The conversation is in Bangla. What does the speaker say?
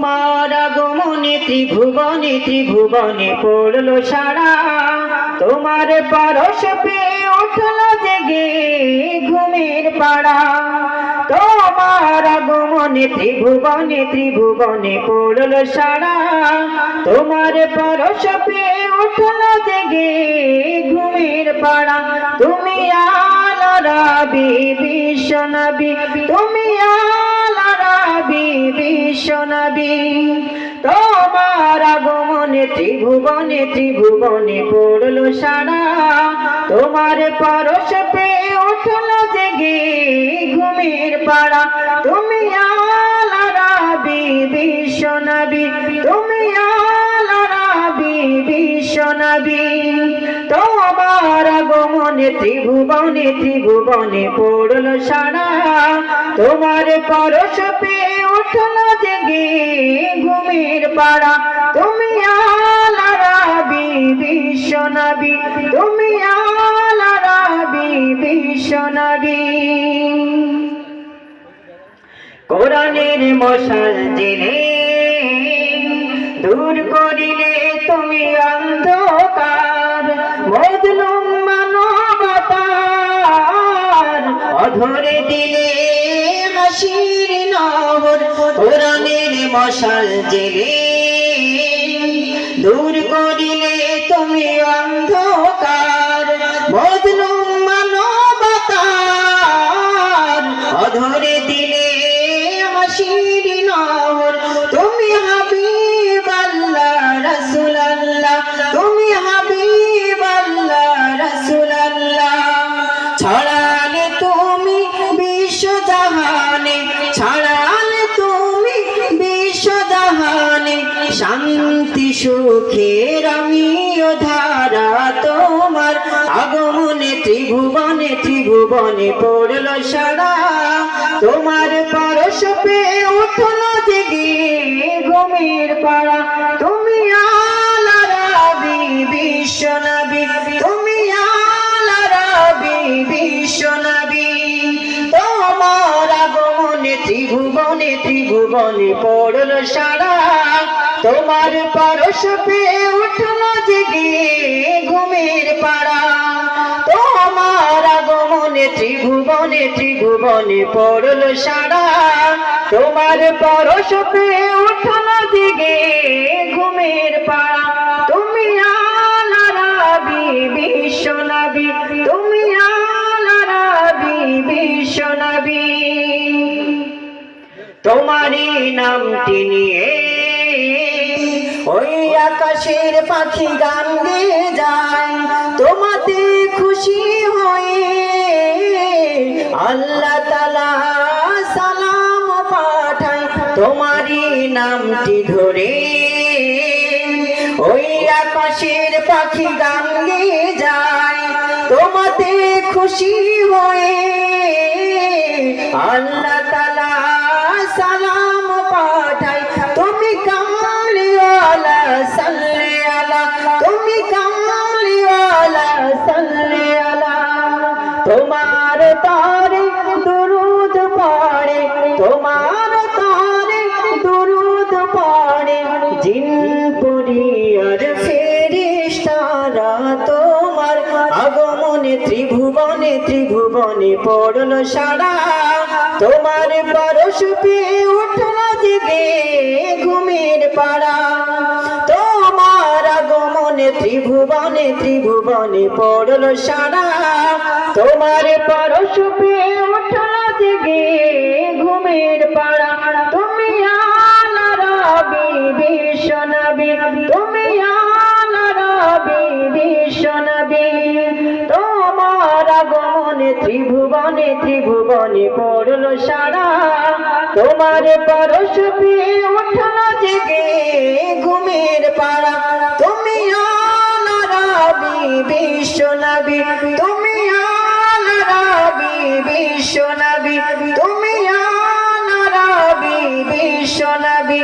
তোমার আগমনে ত্রিভুবনে ত্রিভুবনে পড়ল সারা। তোমার পরশ পেয়ে উঠল জেগে ঘুমের পাড়া। তোমার আগমনে ত্রিভুবনে ত্রিভুবনে পড়ল সারা। তোমার পরশ পেয়ে উঠল জেগে ঘুমের পাড়া। তুমি আলো রবি বিশ্বনবী তুমি রবি বিশ্বনবী তোমার আগমনে ত্রিভুবনে ত্রিভুবনে পড়ল সারা। তোমার পরশ পেয়ে উঠল জেগে ঘুমের পাড়া। তুমি আলো রবি বিশ্বনবী তুমি আলো রবি বিশ্বনবী আগমনে ত্রিভুবনে ত্রিভুবনে পড়ল সারা। তোমার পরশ পেয়ে উঠল জেগে ঘুমের পাড়া। তুমি আলা রাবি বিশ্বনবী তুমি আলা রাবি বিশ্বনবী কোরআনের মশাল জেনে দূর করিলে তুমি অন্ধকার অধরে দিলে হাসির নহর কোরআনের মশাল জেলে। দূর করিলে তুমি অন্ধকার শান্তি সুখের আমিও ধারা তোমার। আগমনে ত্রিভুবনে ত্রিভুবনে পড়ল সারা। তোমার পরশ পেয়ে উঠল জেগে ঘুমের পাড়া। তুমি আলা রাবি বিশ্বনবী তুমি আলা রাবি বিশ্বনবী তোমার আগমনে ত্রিভুবনে ত্রিভুবনে পড়ল সারা। তোমার পরশ পেয়ে উঠল জেগে ঘুমের পাড়া। তোমার আগমনে ত্রিভুবনে ত্রিভুবনে পড়ল সারা তোমার পরশ পেয়ে উঠল জেগে ঘুমের পাড়া। তুমি আলা রাবি বিশ্বনবী তুমি আলা রাবি বিশ্বনবী তোমারই নামটি নিয়ে ওই আকাশের পাখি গান গেয়ে যায়, তোমাতে খুশি হয়ে আল্লাহ তালা সালাম পাঠায় তোমারই নামটি ধরে। ওই আকাশের পাখি গান গেয়ে যায়, তোমাতে খুশি হয়ে আল্লাহ তোমার তারে দুরুদ পড়ে জিন পুরিয়ার ফেরিস্তারা তোমার আগমনে ত্রিভুবনে ত্রিভুবনে পড়ল সারা। তোমার পরশ পেয়ে উঠল জেগে ঘুমের পাড়া। তোমার আগমনে ত্রিভুবনে ত্রিভুবনে পড়ল সারা। তোমার পরশ পেয়ে উঠল জেগে ঘুমের পাড়া। তুমি আলা রবি বিশ্বনবী তুমি আলা রবি বিশ্বনবী তোমার আগমনে ত্রিভুবনে ত্রিভুবনে পড়ল সারা। তোমার পরশ পেয়ে উঠল জেগে ঘুমের পাড়া। তুমি আলা রবি বিশ্বনবী তুমি নবী বিশ্ব নবী তুমি নবী বিশ্ব নবী